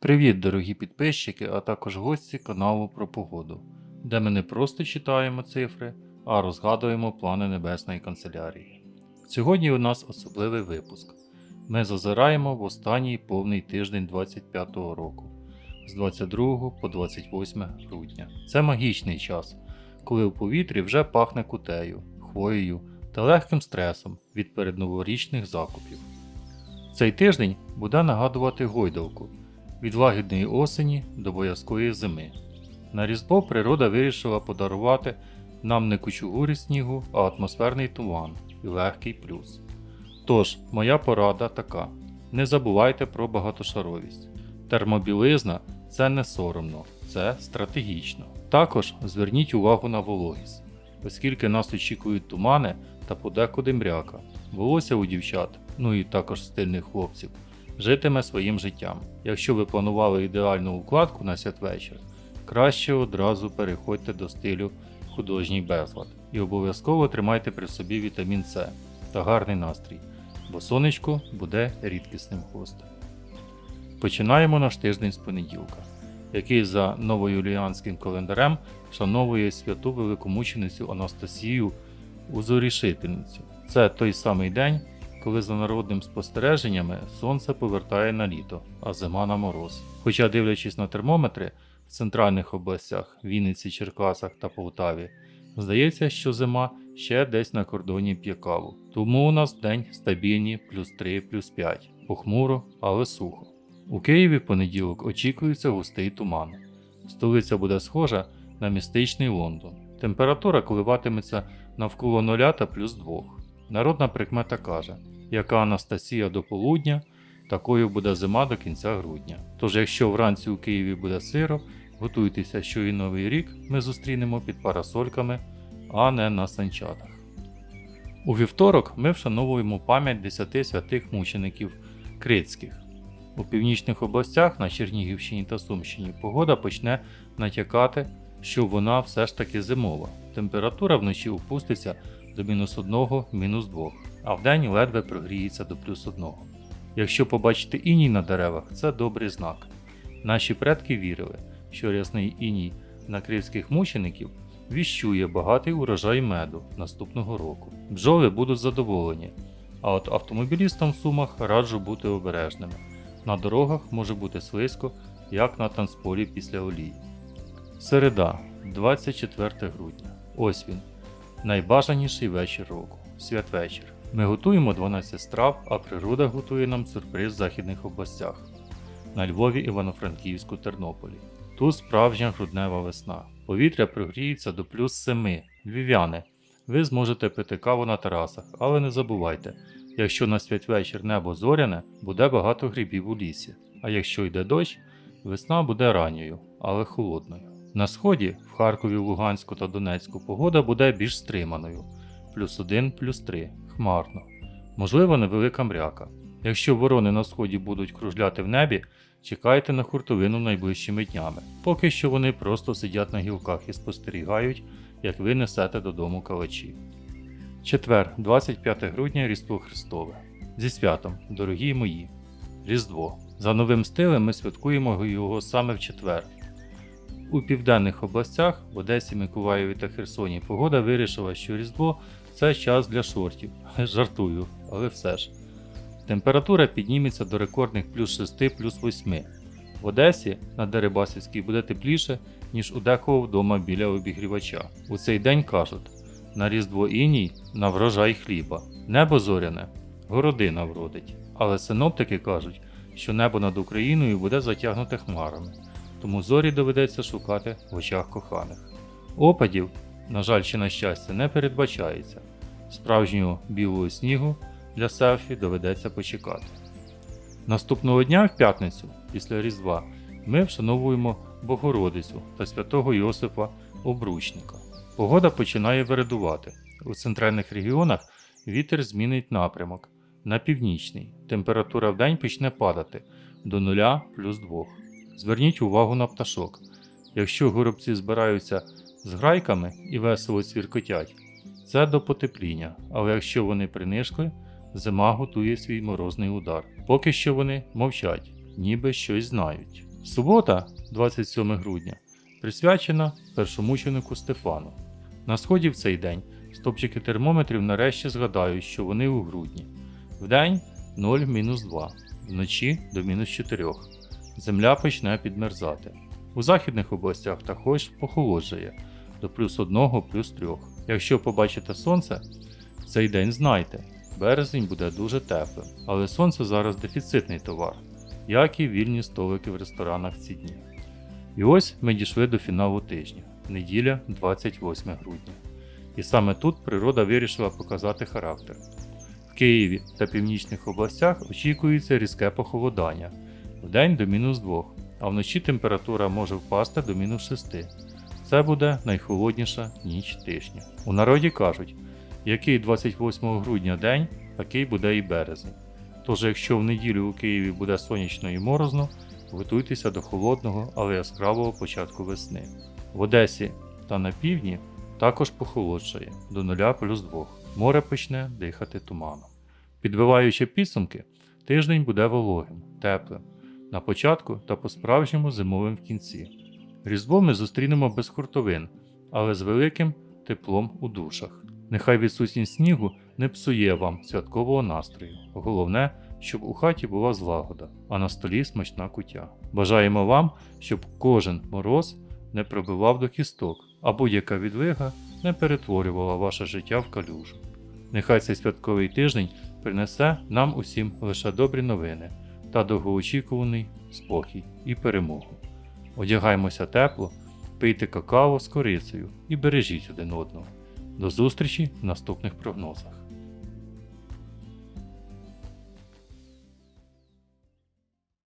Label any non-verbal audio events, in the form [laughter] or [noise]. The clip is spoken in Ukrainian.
Привіт, дорогі підписчики, а також гості каналу про погоду, де ми не просто читаємо цифри, а розгадуємо плани Небесної канцелярії. Сьогодні у нас особливий випуск. Ми зазираємо в останній повний тиждень 25-го року з 22 по 28 грудня. Це магічний час, коли у повітрі вже пахне кутею, хвоєю та легким стресом від передноворічних закупів. Цей тиждень буде нагадувати гойдалку від лагідної осені до боязкої зими. На Різдво природа вирішила подарувати нам не кучугури снігу, а атмосферний туман і легкий плюс. Тож, моя порада така: не забувайте про багатошаровість. Термобілизна це не соромно, це стратегічно. Також зверніть увагу на вологість, оскільки нас очікують тумани та подекуди мряка. Волосся у дівчат, ну і також стильних хлопців, житиме своїм життям. Якщо ви планували ідеальну укладку на святвечір, краще одразу переходьте до стилю художній безлад і обов'язково тримайте при собі вітамін С та гарний настрій, бо сонечко буде рідкісним гостем. Починаємо наш тиждень з понеділка, який за новоюліанським календарем вшановує святу великомученицю Анастасію Узорішительницю. Це той самий день, коли за народним спостереженнями сонце повертає на літо, а зима на мороз. Хоча, дивлячись на термометри в центральних областях Вінниці, Черкасах та Полтаві, здається, що зима ще десь на кордоні п'є каву. Тому у нас день стабільні плюс 3, плюс 5, похмуро, але сухо. У Києві в понеділок очікується густий туман. Столиця буде схожа на містичний Лондон. Температура коливатиметься навколо 0 та плюс 2. Народна прикмета каже, яка Анастасія до полудня, такою буде зима до кінця грудня. Тож, якщо вранці у Києві буде сиро, готуйтеся, що і новий рік ми зустрінемо під парасольками, а не на санчатах. У вівторок ми вшановуємо пам'ять 10 святих мучеників критських. У північних областях на Чернігівщині та Сумщині погода почне натякати, що вона все ж таки зимова. Температура вночі опуститься до мінус 1, мінус 2, а вдень ледве прогріється до плюс 1. Якщо побачите іній на деревах, це добрий знак. Наші предки вірили, що рясний іній на кривських мучеників віщує багатий урожай меду наступного року. Бджоли будуть задоволені, а от автомобілістам в сумах раджу бути обережними. На дорогах може бути слизько, як на танцполі після олії. Середа, 24 грудня. Ось він. Найбажаніший вечір року. Святвечір. Ми готуємо 12 страв, а природа готує нам сюрприз в західних областях на Львові, Івано-Франківську, Тернополі. Тут справжня груднева весна. Повітря прогріється до плюс 7. Львів'яни. Ви зможете пити каву на терасах, але не забувайте, якщо на святвечір небо зоряне, буде багато грибів у лісі. А якщо йде дощ, весна буде ранньою, але холодною. На сході, в Харкові, Луганську та Донецьку погода буде більш стриманою плюс 1, плюс 3, хмарно. Можливо, невелика мряка. Якщо ворони на сході будуть кружляти в небі, чекайте на хуртовину найближчими днями. Поки що вони просто сидять на гілках і спостерігають, як ви несете додому калачі. Четвер, 25 грудня Різдво Христове. Зі святом, дорогі мої. Різдво. За новим стилем ми святкуємо його саме в четвер. У південних областях, в Одесі, Миколаєві та Херсоні, погода вирішила, що Різдво це час для шортів. [laughs] Жартую, але все ж. Температура підніметься до рекордних плюс 6 плюс 8. В Одесі на Дерибасівській буде тепліше, ніж у декого вдома біля обігрівача. У цей день кажуть: на Різдво іній на врожай хліба. Небо зоряне, городина вродить. Але синоптики кажуть, що небо над Україною буде затягнуте хмарами, тому зорі доведеться шукати в очах коханих. Опадів, на жаль, чи на щастя, не передбачається. Справжнього білого снігу для селфі доведеться почекати. Наступного дня, в п'ятницю, після Різдва, ми вшановуємо Богородицю та святого Йосипа Обручника. Погода починає вередувати. У центральних регіонах вітер змінить напрямок на північний. Температура вдень почне падати до 0 плюс 2. Зверніть увагу на пташок. Якщо горобці збираються з грайками і весело цвіркотять, це до потепління, але якщо вони принишкли, зима готує свій морозний удар. Поки що вони мовчать, ніби щось знають. Субота, 27 грудня, присвячена першомученику Стефану. На сході в цей день стопчики термометрів нарешті згадають, що вони у грудні. Вдень 0-2, вночі до мінус 4. Земля почне підмерзати. У західних областях також похолоджує до плюс 1 плюс 3. Якщо побачите сонце, цей день знайте, березень буде дуже теплим, але сонце зараз дефіцитний товар, як і вільні столики в ресторанах ці дні. І ось ми дійшли до фіналу тижня, неділя 28 грудня. І саме тут природа вирішила показати характер. В Києві та північних областях очікується різке похолодання вдень до мінус 2, а вночі температура може впасти до мінус 6. Це буде найхолодніша ніч тижня. У народі кажуть, який 28 грудня день, такий буде і березень. Тож, якщо в неділю у Києві буде сонячно і морозно, готуйтеся до холодного, але яскравого початку весни. В Одесі та на півдні також похолодшає до 0 плюс 2. Море почне дихати туманом. Підбиваючи підсумки, тиждень буде вологим, теплим, на початку та по-справжньому зимовим в кінці. Різдво ми зустрінемо без хуртовин, але з великим теплом у душах. Нехай відсутність снігу не псує вам святкового настрою. Головне, щоб у хаті була злагода, а на столі смачна кутя. Бажаємо вам, щоб кожен мороз не пробивав до кісток, а будь-яка відлига не перетворювала ваше життя в калюжу. Нехай цей святковий тиждень принесе нам усім лише добрі новини та довгоочікуваний спокій і перемогу. Одягаймося тепло, пийте какао з корицею і бережіть один одного. До зустрічі в наступних прогнозах.